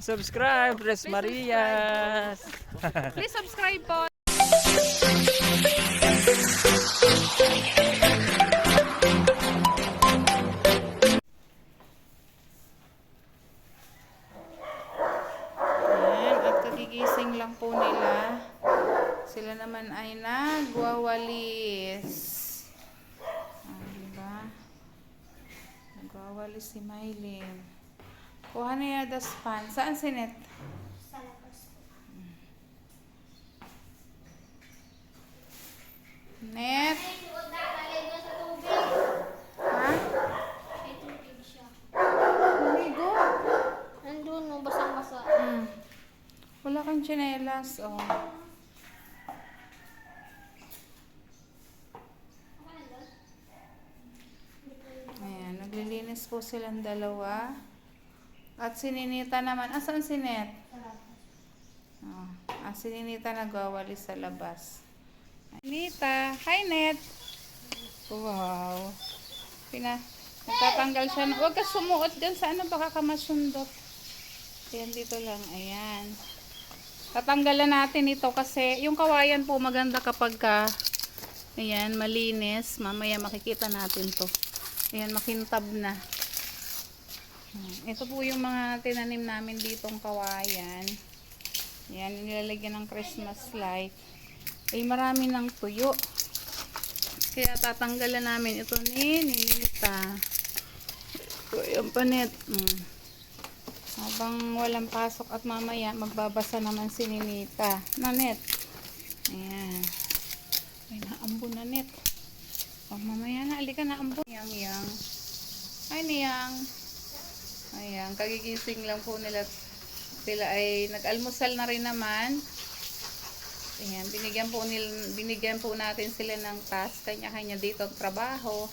Subscribe, Tres Marias. Please subscribe po. Ayan, at kagigising lang po nila. Sila naman ay nagwawalis. Ah, diba? Nagwawalis si Mylene. Kuha yung daspan. Saan si Net? Net? Ha? Maligo? Nandun, no, basang-basa. Hmm. Wala kang tsinelas, oh. Ayan, naglilinis po silang dalawa. At si naman, asan si Net? Oh, ah, si Ninita nagwawalis sa labas. Ninita, hi Net! Wow. Pina, nagtatanggal siya. Huwag ka sumuot dyan sa ano, baka ka masundot. Ayan, dito lang. Ayan. Tatanggalan natin ito kasi yung kawayan po maganda kapag ka, ayan, malinis. Mamaya makikita natin to. Ayan, makintab na. Hmm, Ito po yung mga tinanim namin ditong kawayan. Ayan, nilalagyan ng Christmas light. Ay, marami ng tuyo. Kaya tatanggalan namin ito ni Ninita. Ito yung panet. Mm. Habang walang pasok at mamaya, magbabasa naman si Ninita. Nanet. Ayan. Ay, naambo na net. O, mamaya na. Alika na ambo. Yang, yang. Ay, niyang. Ayan, kagigising lang po nila. Sila ay nag-almusal na rin naman. Ayan, binigyan po, nil, binigyan po natin sila ng task. Kanya-kanya dito ang trabaho.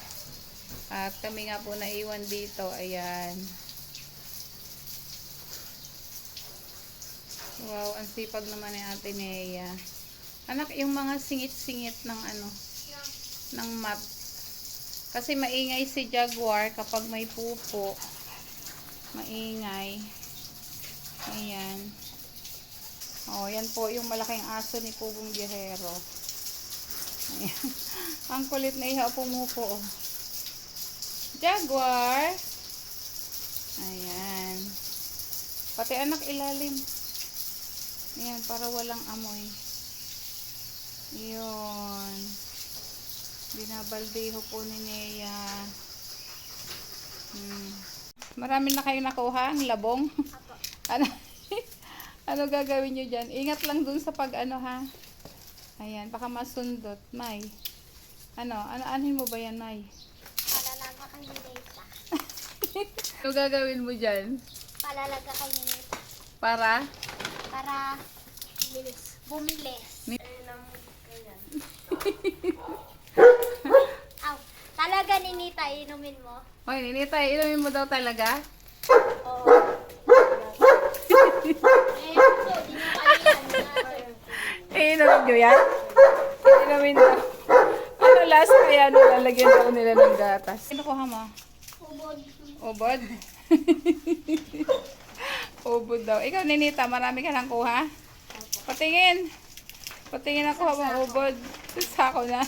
At kami nga po naiwan dito. Ayan. Wow, ang sipag naman ni Ate Nea. Anak, yung mga singit-singit ng ano, ng mat. Kasi maingay si Jaguar kapag may pupo. Maingay. Ayan. Oh, yan po yung malaking aso ni Pugong Biyahero. Ayan. ang kulit na iha pumupo. Oh. Jaguar. Ayan. Pati anak ilalim. Ayan, para walang amoy. Yun. Binabaldeho po ni Nea. Hmm. Marami na kayo nakuha ang labong. ano, ano gagawin nyo dyan? Ingat lang dun sa pag ano ha. Ayan, baka masundot. May. Ano, ano, anin mo ba yan, May? Palalaga kay Ninita. Ano gagawin mo dyan? Palalaga kay Ninita. Para? Para bilis. bumilis. Ni- Aw, talaga Ninita, inumin mo? Hoy, Ninita, inumin mo daw talaga? Oo. eh, po, di mo kayo Inumin nyo yan? Inumin daw. Ano last kaya ano lalagyan daw nila ng gatas? Kinukuha mo? Ubod. Ubod? Ubod daw. Ikaw, Ninita, marami ka nang kuha? Patingin. Patingin ako habang ubod. Sako na.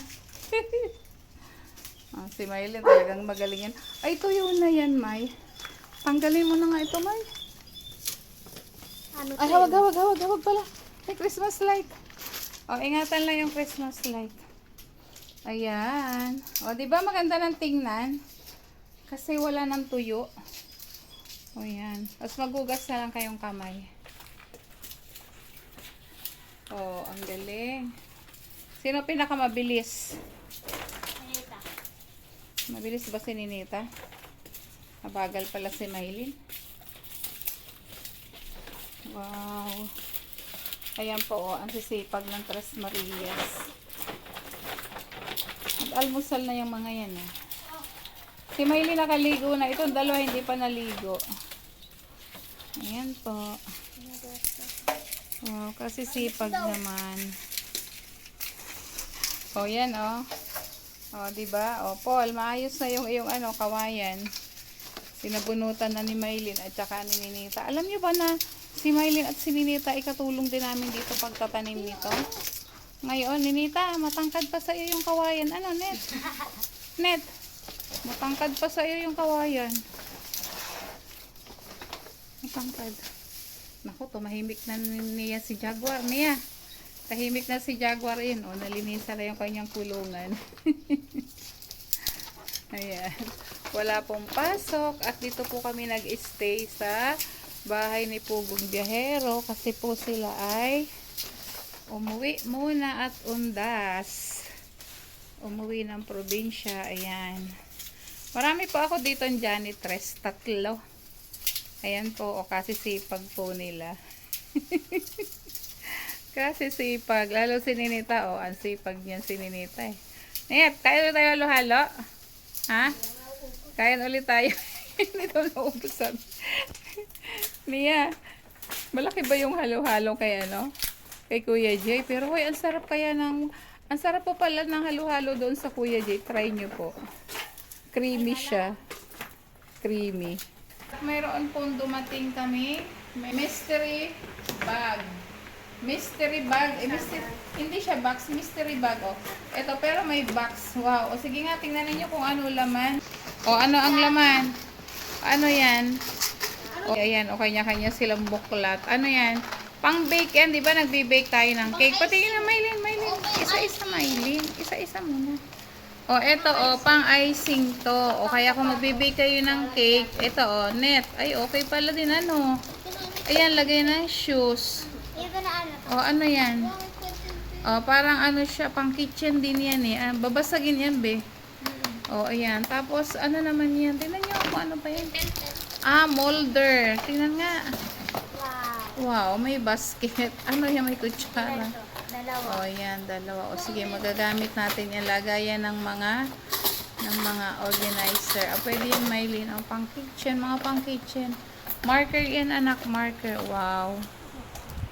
Ah, si Maylin talagang magaling yan. Ay, tuyo na yan, May. Tanggalin mo na nga ito, May. Ano Ay, hawag, hawag, hawag, hawag pala. May Christmas light. O, ingatan lang yung Christmas light. Ayan. O, di ba maganda ng tingnan? Kasi wala ng tuyo. O, yan. Tapos magugas na lang kayong kamay. O, ang galing. Sino pinakamabilis? Mabilis ba si Ninita? Mabagal pala si Maylin. Wow. Ayan po, oh, ang sisipag ng Tres Marias. Nag-almusal na yung mga yan, eh. Si Maylin nakaligo na. Itong dalawa hindi pa naligo. Ayan po. Wow, kasi sipag naman. O, yan, oh. O, di ba? O, Paul, maayos na yung iyong ano, kawayan. Sinabunutan na ni Maylin at saka ni Ninita. Alam niyo ba na si Maylin at si Ninita ay katulong din namin dito pagtatanim nito? Ngayon, Ninita, matangkad pa sa iyo yung kawayan. Ano, Net? Net, matangkad pa sa iyo yung kawayan. Matangkad. Naku, tumahimik na ni- niya si Jaguar. Niya, tahimik na si Jaguar yun. O, nalinisan na yung kanyang kulungan. Ayan. Wala pong pasok at dito po kami nag-stay sa bahay ni Pugong Biyahero kasi po sila ay umuwi muna at undas. Umuwi ng probinsya. Ayan. Marami po ako dito ng janitress. Tatlo. Ayan po. O kasi sipag po nila. kasi sipag. Lalo si Ninita. O, ang sipag niyan si Ninita eh. Niyat, kaya ulit tayo halo-halo? Ha? Kaya ulit tayo. Hindi daw naubusan. Nia, malaki ba yung halo-halo kay ano? Kay Kuya Jay. Pero hoy, ang sarap kaya ng... Ang sarap po pala ng halo-halo doon sa Kuya Jay. Try nyo po. Creamy siya. Creamy. Mayroon pong dumating kami. May mystery bag. Mystery bag. Eh, mystery, hindi siya box. Mystery bag. Oh. Ito, pero may box. Wow. O, sige nga, tingnan ninyo kung ano laman. O, ano ang laman? Ano yan? O, ayan. O, kanya-kanya silang buklat. Ano yan? Pang bake yan. Di ba nagbe-bake tayo ng cake? Patingin na, Maylin. Maylin. Isa-isa, Maylin. Isa-isa muna. O, eto, o, pang icing to. O, kaya kung magbe-bake kayo ng cake, ito, o, net. Ay, okay pala din, ano. Ayan, lagay ng shoes. Na ano to. O, ano yan? O, parang ano siya, pang kitchen din yan eh. Ah, babasagin yan, be. O, ayan. Tapos, ano naman yan? Tingnan nyo kung ano pa yan. Ah, molder. Tingnan nga. Wow. Wow, may basket. Ano yan, may kutsara. Dalawa. O, ayan, dalawa. O, sige, magagamit natin yan. Lagayan ng mga ng mga organizer. O, pwede yan, Maylin. O, pang kitchen, mga pang kitchen. Marker yan, anak. Marker. Wow.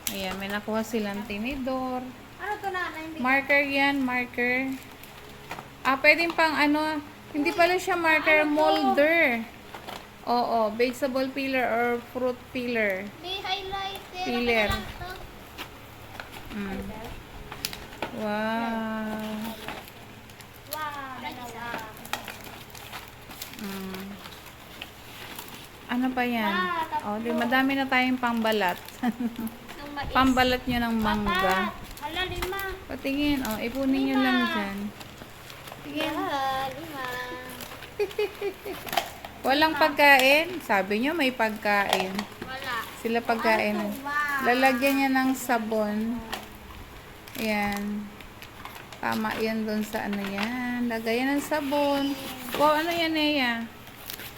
Ayan, may nakuha silang tinidor. Ano to na? Marker yan, marker. Ah, pwedeng pang ano, hindi pala siya marker, molder. Oo, vegetable peeler or fruit peeler. May highlighter. Peeler. Ano to? Mm. Wow. Wow. Mm. Ano pa yan? Ah, tatlo. Oh, di madami na tayong pambalat. Mais. pambalat nyo ng mangga. Hala, lima. Patingin, oh, ipunin nyo lang dyan. Tingin. Hala, lima. Walang pagkain? Sabi nyo may pagkain. Wala. Sila pagkain. Wow. Lalagyan niya ng sabon. Ayan. Tama yan doon sa ano yan. Lagayan ng sabon. Wow, ano yan, Nea?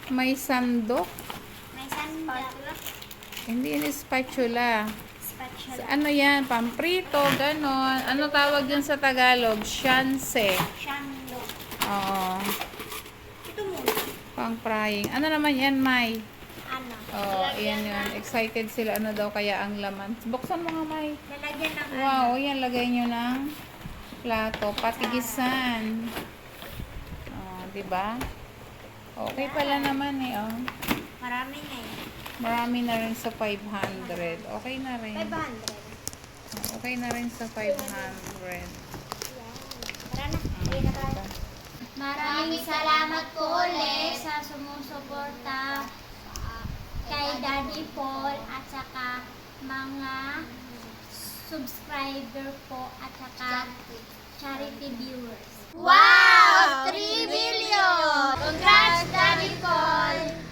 May sandok. May spatula. Hindi yan spatula. Sa ano yan? Pamprito, ganon. Ano tawag yan sa Tagalog? Shanse. Shando. Oo. Ito muna. Pang frying. Ano naman yan, May? Ano? Oo, ayan yun. Excited sila. Ano daw kaya ang laman. Buksan mo nga, May. Lalagyan ng ano. Wow, yan lagay nyo ng plato, patigisan. Oh, 'di ba? Okay pala naman eh, oh. Marami na eh. Marami na rin sa 500. Okay na rin. 500. Okay na rin sa 500. Tara na. Maraming salamat po ulit sa sumusuporta ah, kay Daddy Paul at saka mga subscriber po at saka charity viewers. Wow! 3 million! Congrats, Daddy Paul!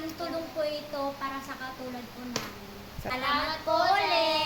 Laking tulong po ito para sa katulad po namin. Salamat po ulit!